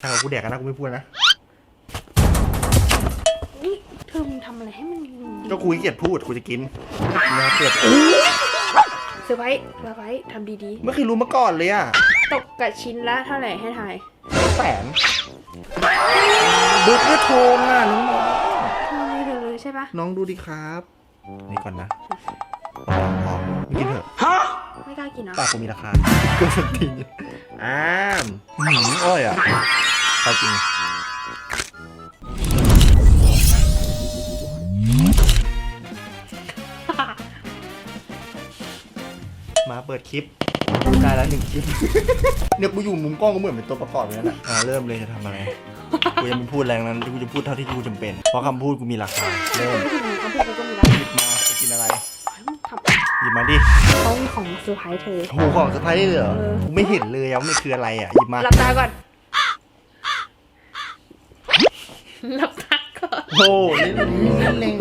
ถ้าเขากูแดกกันนะกูไม่พูดนะ นี่เธอมึงทำอะไรให้มันดีก็กูขี้เกียจพูดกูจะกินนะเปิดเซอร์ไพรส์เซอร์ไพรส์ทำดีไม่เคยรู้มาก่อนเลยอะๆ ตกกับชิ้นละเท่าไหร่ให้ทายแสนบึกก็โทงอะน้องเท่านี้เลยใช่ปะๆน้องดูดิครับ นี่ก่อนนะพอพอไม่กินเถอะไม่กล้ากินเหรอปากกูมีราคาเกินสติอ้ามหืมอ้อยอะ เอาจริงมาเปิดคลิปได้แล้วหนึ่งคลิป เนี่ยกูอยู่มุมกล้องก็เหมือนเป็นตัวประกอบเลยนะอ่าเริ่มเลยจะทำอะไร กูยังไม่พูดแรงนั้นกูจะพูดเท่าที่กูจำเป็น เพราะคำพูดกูมีราคาเริ่มไม่ถึงคำพูดกูก็มีแล้วหยิบมาจะกินอะไรทำหยิบมาดิเขามีของเซอร์ไพรส์เธอโหของเซอร์ไพรส์ได้เลยเหรอเออกูไม่เห็นเลยอะว่ามันคืออะไรอะหยิบมาหลับตาก่อน หลับตาก่อนโอ้นี่นี่เล็ง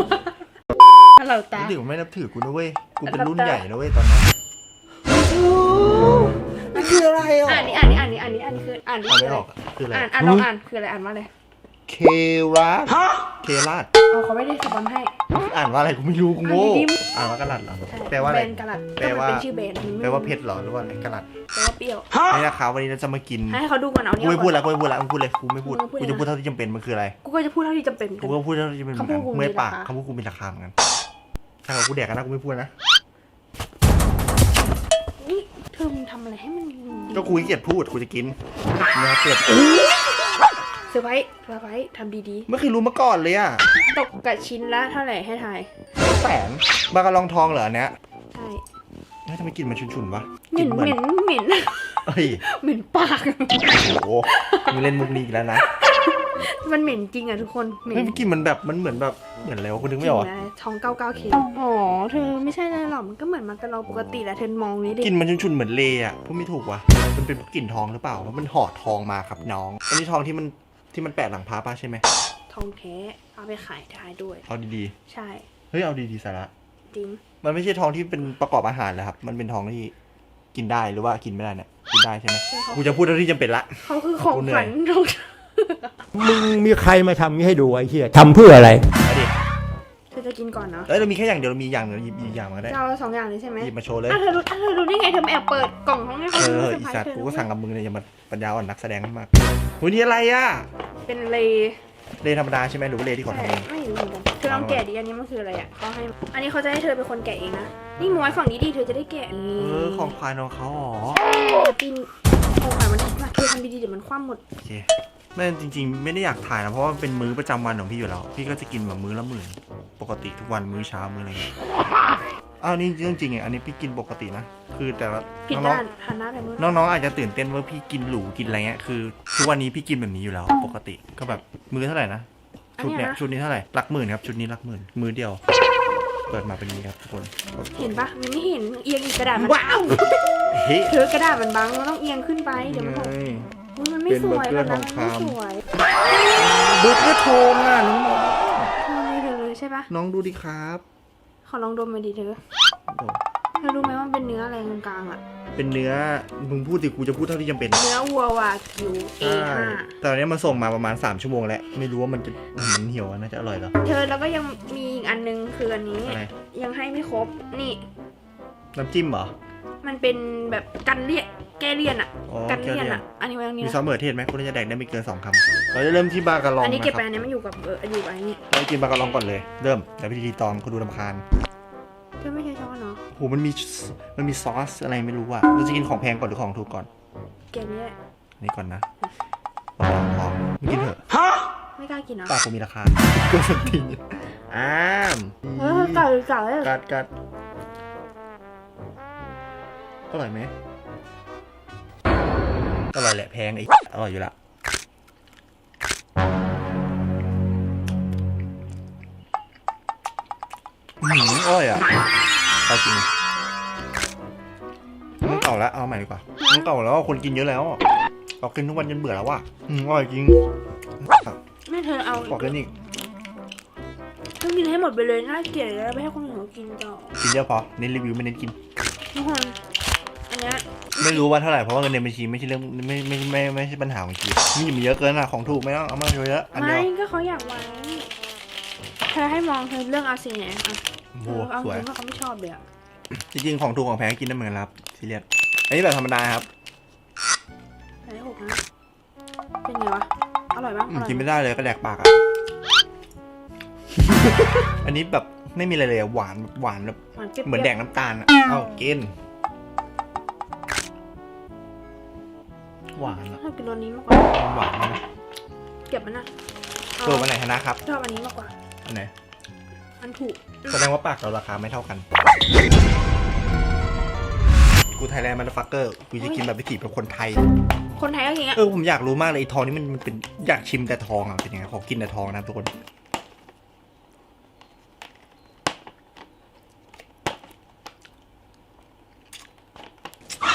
หลับตาเดี๋ยวไม่นับถือกูนะเว้ย กูเป็นรุ่นรับตาใหญ่นะเว้ยตอนนั้นมันคืออะไรอะ อ่านนี่อ่านนี่อ่านนี่อ่านนี่อ่านนี่คืออ่านนี่อ่านคือไม่อะไรออกอะคืออะไรอ่านอ่านลองอ่านคืออะไรอ่านว่าอะไร เคราสเคราสอ๋อเขาไม่ได้สปอนให้ อ่านว่าอะไรกูไม่รู้กูโง่อ่านดีอ่านว่ากระลัดเหรอใช่แปลว่าอะไรแบรนด์กะลัดแปลว่าก็มันเป็นชื่อแบรนด์แปลว่าเพชรเหรอหรือว่าอะไรกระลัดแปลว่าเปรี้ยวนี่นะครับวันนี้เราจะมากินให้เขาดูก่อนเอากูเนี่ยไม่พูดก่อนแล้วกูไม่พูดแล้วกูพูดเลยกูไม่พูดมึงไม่พูดกูจะนะพูดเท่าที่จำเป็นมันคืออะไรกูก็จะพูดเท่าที่จำเป็นกักูน ก็พูดเท่าที่จำเป็นเหมือนกันคำพูดกูมีเมื่อยปากราคา คำพูดกูมีราคาเหมือนกันถ้าเขากูแดกกันนะกูไม่พูดนะนี่เธอมึงทำอะไรให้มันดีก็กูขี้เกียจพูดกูจะกินนะเปิดเซ อร์ไพรส์เซอร์ไพรส์ทำดีไม่เคยรู้มาก่อนเลยอะๆ ตกกับชิ้นละเท่าไหร่ให้ทาย แสนบากระลองทองเหรออันเนี้ยใช่ เฮ้ยทำไมกลินมันฉุนๆวะเหม็นกเหลิ่ม็นเหม็นเฮ้ยเหม็นปาก โอ้โหมึงเล่นมุกนี้อีกแล้วนะมันเหม็นจริงอะทุกคน เหม็นเฮ้ยกลินมันแบบมันเหมือนแบบเหมือนอะไรวะกูนึกไม่ออกกลิ่นอะไรท้องเก้าเก้าเคอ๋อ เธอไม่ใช่อะไรหรอก มันก็เหมือนมากระลองปกติแหละ เธอมองนี้ดิ กลินมันฉุนๆเหมือนเลอะพูดไม่ถูกว่ะมันเป็นกลิ่นทองหรือเปล่าว่ามันห่อทองมาครับน้องอันนี้ทองที่มัน ที่มันแปะหลังพระป่ะใช่ไหมทองแท้เอาไปขายได้ด้วย เอาดีใช่ ๆ เฮ้ยเอาดีๆสาระ จริง มันไม่ใช่ทองที่เป็นประกอบอาหารแล้วครับ มันเป็นทองที่กินได้หรือว่ากินไม่ได้เนี่ยกินได้ใช่ไหมใช่เขากูจะพูดเท่าที่จำเป็นละ เขาคือของกูเหนื่ขอวัยญของมึงมีใครมาทำนี้ให้ดูไอ้เหี้ยทำเพื่ออะไรเอาดิเธอ จะกินก่อนเนาะเอ้ยเรามีแค่อย่างเดียวเรามีอย่างเดียวหยิบอีกอย่างมาก็ได้จะเอาสองอย่างเลยใช่ไหมหยิบมาโชว์เลย อะเธอรู้อะเธอรู้ได้ไงเธอมาแอบเปิดกล่องห้องให้เอเขาดูอเซออีร์ไพรสัตว์ส์เธอกูก็สั่งกับมึงเนี่ยอย่ามาปัญญาอ่อนนักแสดงมากโหนี่อะไรอะเป็นเลเลธรรมดาใช่ไหมหรือว่าเลที่เขาทำเองไม่รู้เหมือนกันเธอลองแกะดิอันนี้มันคืออะไรอะเขาให้อันนี้เขาจะให้เธอเป็นคนแกะเองนะนี่ม้วนฝั่งนี้ดิเธอจะได้แกะเออของควายน้องเขาอ๋อปีนของขวัญมันมาเธอทำดีๆเดี๋ยวมันคว่ำหมดโอเค แม่จริง ๆ ไม่ได้อยากถ่ายนะเพราะว่ามันเป็นมื้อประจำวันของพี่อยู่แล้ว พี่ก็จะกินแบบมื้อละหมื่น ปกติทุกวันมื้อเช้ามื้ออะไรอย่างเงี้ยอ้าวนี่เรื่องจริงอะอันนี้พี่กินปกตินะคือแต่ว่าผิดน้องด้านหันหน้าไปนู้นๆน้องๆอาจจะตื่นเต้นว่าพี่กินหรูกินอะไรเงี้ยคือทุกวันนี้พี่กินแบบนี้อยู่แล้ว ปกติก็แบบมื้อเท่าไหร่นะอันชุดเนี้ยเนี้ยนะชุดนี้เท่าไหร่หลักหมื่นครับชุดนี้หลักหมื่นมือเดียว เปิดมาเป็นอย่างนี้ครับทุกคนเห็นปะมันไม่เห็นเอียงอีกกระดาษมันว้าวเฮ้ยเธอกระดาษมันบังมันต้องเอียงขึ้นไปเดี๋ยวมันหกอุ๊ย มันไม่เป็นสเบอวยร์เกอร์แบบนั้นทองมันคำไม่สวยบึกก็โทงอะน้องเธอไม่เธอเลยใช่ปะๆน้องดูดิครับขอลองดมมาดิเธอโอ้เธอรู้ไหมว่ามันเป็นเนื้ออะไรตรงกลางอะเป็นเนื้อมึงพูดสิกูจะพูดเท่าที่จำเป็นเนื้อวัววากิว ใช่ A5 แต่อันนี้มันส่งมาประมาณ 3 ชั่วโมงแล้ว ไม่รู้ว่ามันจะมันเหี่ยวอะน่าจะอร่อยเหรอ เธอแล้วก็ยังมีอีกอันนึงคืออันนี้ อะไร ยังให้ไม่ครบนี่ น้ำจิ้มเหรอ มันเป็นแบบกันเลี่ยน แก้เลี่ยนอะอ๋อกันแก้เลี่ยนเลี่ยนอะอันนี้ไว้ตรงนี้มีนะซอสมะเขือเทศไหมกูน่าจะแดกได้ไม่เกิน2คำเราจะเริ่มที่บากะลองอันนี้นะเก็บคไปรับอันนี้มันอยู่กับเอออยู่กับอันนี้เรากินบากะลองก่อนเลย เริ่มแต่พิธีตอนกูดูลำคาญเธอไม่ใช่ช้อนเนาะโหมันมีมันมีซอสอะไรไม่รู้อะเราจะกินของแพงก่อนหรือของถูกก่อนแกนี้แหละอันนี่ก่อนนะลองลองไม่กินเถอะไม่กล้ากินเนาะปากกูมีราคาเกินสติอ้ามเออเก่าเก่าเลยกัดกัดอร่อยไหม อร่อยแหละแพงไอ้อร่อยอยู่ละอืมอร่อยอะเอาจริงมันเก่าแล้วเอาใหม่ดีกว่ามันเก่าแล้วอะคนกินเยอะแล้วอะเรากินทุกวันจนเบื่อแล้วว่ะอืมอร่อยจริงแม่เธอเอาขอกินอีกเธอกินให้หมดไปเลยน่าเกลียดแล้วไม่ให้คนอื่นเขากินต่อกินเยอะพอเน้นรีวิวไม่เน้นกินทุกคนอันเนี้ย ไม่รู้ว่าเท่าไหร่เพราะว่าเงินในบัญชีไม่ใช่เรื่องไม่ไม่ไม่ไม่ใช่ปัญหาของชีวิตมีมันเยอะเกินอะของถูกไม่ต้องเอามาเยอะอันเดีไม่ยวก็เขาอยากไว้เธอให้มองเธอเรื่องเอาสิเนี่ยอะโอ้เอโหอเอาสวยจริงว่าเขาไม่ชอบเลยอะจริงๆของถูกของแพงกินได้เหมือนกันครับซีเรียสอันนี้แบบธรรมดาครับใส่หกนะเป็นไงวะอร่อยปะอือมร่อยกินไหมไม่ได้เลยก็แดกปากอะ อันนี้แบบไม่มีอะไรเลยอะหวานแบบหวานแบบหวานเปรี้ยวๆ เหมือนแดกน้ำตาลอะเอ้ากิน หวานอะชอบกินรสนี้มากกว่าหวานนะเก็บมันนะเอาตัววันไหนชนะครับ ชอบอันนี้มากกว่า อันไหน อันถูก แสดงว่าปากเราราคาไม่เท่ากัน กูไทยแลนด์มันฟักเกอร์ กูจะกินแบบวิถีแบบคนไทย คนไทยก็อย่างเงี้ยเออผมอยากรู้มากเลยไอ้ทองนี่มันมันเป็นอยากชิมแต่ทองอะเป็นยังไงขอกินแต่ทองนะทุกคน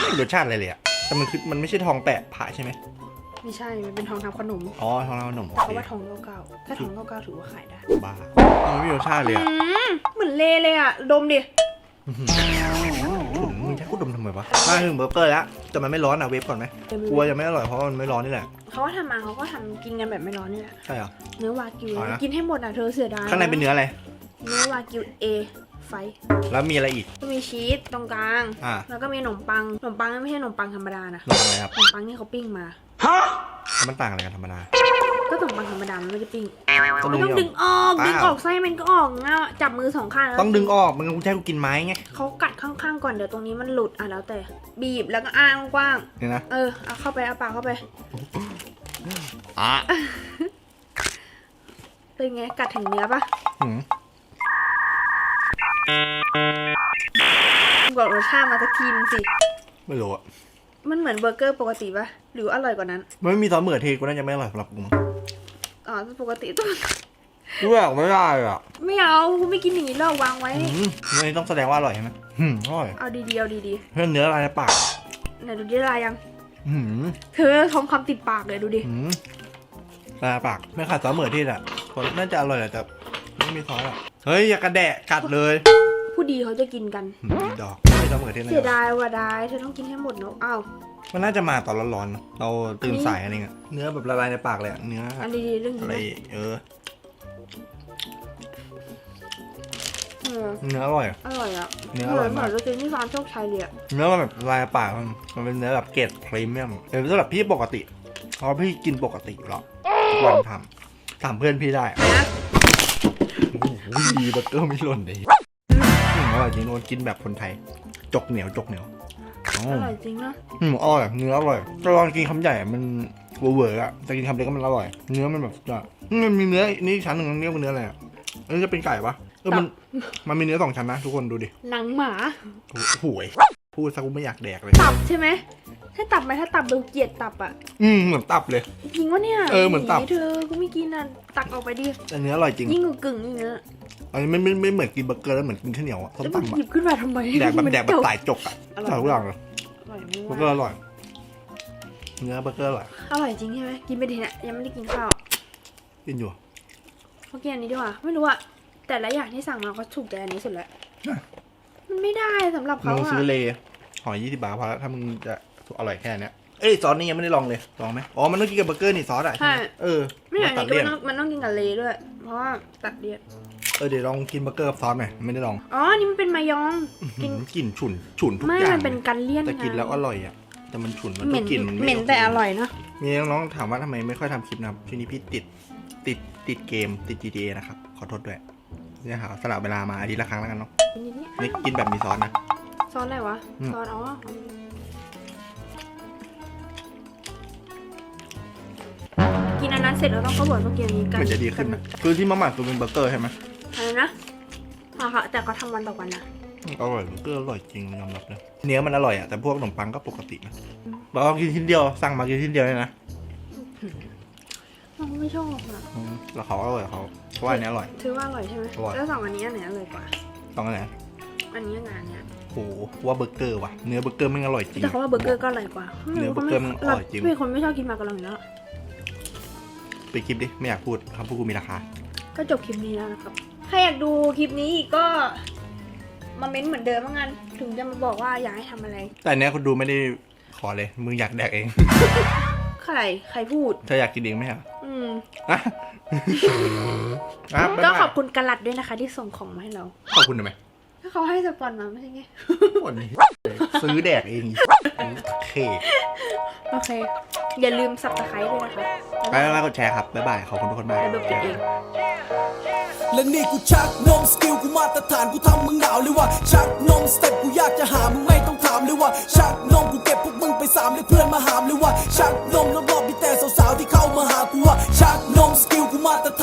ไม่มีรสชาติอะไรเลยอะ แต่มันคือมันไม่ใช่ทองแปะผ่าใช่ไหมไม่ใช่ มันเป็นทองทำขนม อ๋อทองเราขนมโอเขาเคว่าทองเก่าๆถ้าทองเก่าๆถือว่าขายได้บ้ามันไม่มีรสชาติเลยอือะมเหมือนเลเลยอะ ดมดิ อื้อหือมึงจะกูดมทำไมวะมาถึงเบอร์เกอร์แล้วแต่มันไม่ร้อนอะเวฟก่อนไหมกลัวจะไม่อร่อยเพราะว่ามันไม่ร้อนนี่แหละเขาว่าทำมาเขาก็ทำกินกันแบบไม่ร้อนนี่แหละ ใช่เหรอ เนื้อวากิว เอานะ กินให้หมดอะเธอเสียดายข้างในเป็นเนื้ออะไร เนื้อวากิวเอ ไฟ แล้วมีอะไรอีก ก็มีชีสตรงกลาง อ่า แล้วก็มีขนมปัง ขนมปังไม่ใช่ขนมปังธรรมดานะ ขนมปังอะไรครับ ขนมปังนี่เขาปิ้งมาแล้วมันต่างอะไรกันธรรมดา ก็ขนมปังธรรมดามันไม่ได้ปิ้งต้องไม่ดึต้องงดึงออกเปล่าดึงออกไส้มันก็ออกเงาจับมือสองข้างแล้วต้องดึงออกมันกูจะให้กูกินไม้ไงเขากัดข้างๆก่อนเดี๋ยวตรงนี้มันหลุดอะแล้วแต่ บีบแล้วก็อ้างกว้าง เนี่ยนะ เออ เอาเข้าไปเอาปากเข้าไป อะเป็นไงกัดถึงเนื้อปะหืม บอกรสชาติมาสักทีนึงสิ ไม่รู้อะมันเหมือนเบอร์เกอร์ปกติปะหรืออร่อยกว่านั้น มันไม่มีซอสมะเขือเทศกูน่าจะไม่อร่อยสำหรับกูมั้งอ๋อปกติต้องกูอยากไม่ได้อะไม่เอาคุณไม่กินอย่างนี้หรอกวางไว้หืมเนื้อนี้ต้องแสดงว่าอร่อยใช่ไหมหืมอร่อยเอาดีๆเอาดีเพื่อนเนื้ออะไรในปากๆไหนดูดิลายยังหืมเธอทองคำติดปากเลยดูดิหืมลายปากไม่ขาดซอสมะเขือเทศอะคนน่าจะอร่อยแหละแต่ไม่มีซอสอะเฮ้ยอย่ากระแดะกัดเลย ผู้ดีเขาจะกินกันหืมดอกไม่มีซอสมะเขือเทศเสียนะดายว่ะดายเธอต้องกินให้หมดเนอะอ้าวมันน่าจะมาตอนร้อนๆเราตื่นสายอะไรเงี้ยเนื้อแบบละลายในปากเลยอะเนื้ออันดีๆเรื่องอะไรนี้เออเออเนื้ออร่อยอร่อยอะเนื้อเหอร่มืออยนเหมืมาอกนเราเจอที่ฟาร์มโชคชัยเลยอะเนื้อมันแบบลายปากมันมันเป็นเนื้อแบบเกรดพรีเมียมแต่สำหรับพี่ปกติเพราะพี่กินปกติอยู่หรอกทุกวันทำถามเพื่อนพี่ได้อะนะโอ้โหดีเบอร์เกอร์ไม่หล่นเลย อืมอร่อยจริงโอนกินแบบคนไทย จกเหนียวจกเหนียวอ๋ออร่อยจริงนะอืมอร่อยเนื้ออร่อยแต่ลองกินคำใหญ่อะมันเวอร์เวอร์อะแต่กินคำเล็กก็มันอร่อย เนื้อมันแบบจะอืมมันมีเนื้อนี่ชั้นหนึ่งเรียกว่าเนื้ออะไรอะอันนี้จะเป็นไก่ปะเออมันมันมีเนื้อสองชั้นนะทุกคนดูดิหนังหมาโอ้โหยพูดซะกูไม่อยากแดกเลยตับใช่ไหมถ้าตับไหมถ้าตับดูเกลียดตับอะอืมเหมือนตับเลยจริงวะเนี่ยเออเหมือนตับเธอกูไม่กินอะตักออกไปดิแต่เนื้ออร่อยจริงยิ่งกว่ากึ่งๆอย่างเงี้ย อันนี้ไม่ไม่ไม่เหมือนกินเบอร์เกอร์แล้วเหมือนกินข้าวเหนียวอะส้มแล้วมันตำอะหยิบขึ้นมาทำไมแดกแบบมันแดกแบบจบสายจกอะอร่อยใส่ทุกอย่างเลยอร่อยเบอร์มากเกอร์อร่อยเนื้อเบอร์เกอร์อร่อยอร่อยจริงใช่ไหมกินไปทีเนี่ยยังไม่ได้กินข้าวกินอยู่เขากินอันนี้ดีกว่าไม่รู้อะแต่ละอย่างที่สั่งมาเขาถูกใจอันนี้สุดแล้วมันไม่ได้สำหรับมึเขางอะซื้อเลหอยยี่สิบบาทพอแล้วถ้ามึงจะอร่อยแค่เนี้ยเอ้ยซอสนี่ยังไม่ได้ลองเลยลองไหมอ๋อมันต้องกินกับเบอร์เกอร์นี่ซอสอะใช่ไหมเออไม่อย่างตัดนี้ก็เลี่ยนมันต้องมันต้องกินกับเลด้วย เพราะว่าตัดเลี่ยนเออเดี๋ยวลองกินเบอร์เกอร์กับซอสหน่อยไม่ได้ลองอ๋อ นี่มันเป็นมายอง กินหืมกลิ่นฉุนฉุนทุกไม่ อย่างมันเป็นกันเลี่ยนแต่กินแล้วไงอร่อยอะแต่มันฉุนมันเหทุม็กนกลิ่นมันเหม็นโคแต่อร่อยเนาะ มีน้องๆถามว่าทำไมไม่ค่อยทำคลิปนะครับช่วงนี้พี่ติดติดติดเกมติด GTA นะครับขอโทษด้วยเนี่ยหาสลับเวลามาอาทิตย์ละครั้งแล้วกันเนาะนิดนี้นี่กินแบบมีซอสนะ ซอสอะไรวะ อืม ซอสอ๋อกินอันนั้นเสร็จแล้วต้องเข้าบ่นว่ากินอันนี้กันมันจะดีขึ้นนะคือที่มาหมักตัวเป็นเบอร์เกอร์ใช่ไหม อะไรนะอะค่ะแต่เขาทำวันต่อวันนะ อร่อยเบอร์เกอร์อร่อยจริงยอมรับเลยเนื้อมันอร่อยอะแต่พวกขนมปังก็ปกตินะเราเอากินชิ้นเดียวสั่งมากินชิ้นเดียวเลยนะเราไม่ชอบอะ อืมแล้วเขาอร่อยเขาเพราะว่าอันนี้อร่อย ถือว่าอร่อยใช่ไหมอร่อย แล้วสองอันนี้อันไหนอร่อยกว่า ต้องอะไรอันนี้กับอันเนี้ยโหว่าเบอร์เกอร์ว่ะเนื้อเบอร์เกอร์ไม่งอร่อยจริง แต่เขาว่าเบอร์เกอร์ก็อร่อยกว่าเนื้อเบอร์เกอร์มันอร่อยจริง เป็นคนไม่ชอบกินมาการองอยู่แล้ว ไปคลิปดิไม่อยากพูดคำพูดกูมีราคาก็จบคลิปนี้แล้วนะครับ ถ้าอยากดูคลิปนี้อีกก็มาเม้นเหมือนเดิมว่างั้น ถึงจะมาบอกว่าอยากให้ทำอะไร แต่อันเนี้ยคนดูไม่ได้อเลย มึงอยากแดกเอง ใครใครพูด เธออยากกินเองไหมครับอืม อะอะก็บ๊ายบายขอบคุณกระลัดด้วยนะคะ ที่ส่งของมาให้เรา ขอบคุณทำไมถ้าเขาให้สปอนมาไม่ใช่ไงปวดนี่ซื้อแดกเองเค โอเค อย่าลืมสับตะไคร้ด้วยนะคะ ไปแล้วกดแชร์ครับ บ๊ายบาย ขอบคุณทุกคนมาก แล้วเบลกินเอง และนี่กูชักนมสกิลกูมาตรฐานกูทำมึงหนาวเลยว่าชักนมสเต็ปกูอยากจะหามึงไม่ต้องถามเลยว่าชักนมกูเก็บพวกมึงไปสามเลยเพื่อนมาหามเลยว่าชักนมรอบอกมีแต่สาวๆที่เข้ามาหากูว่าชักนมสกิลกูมาตรฐาน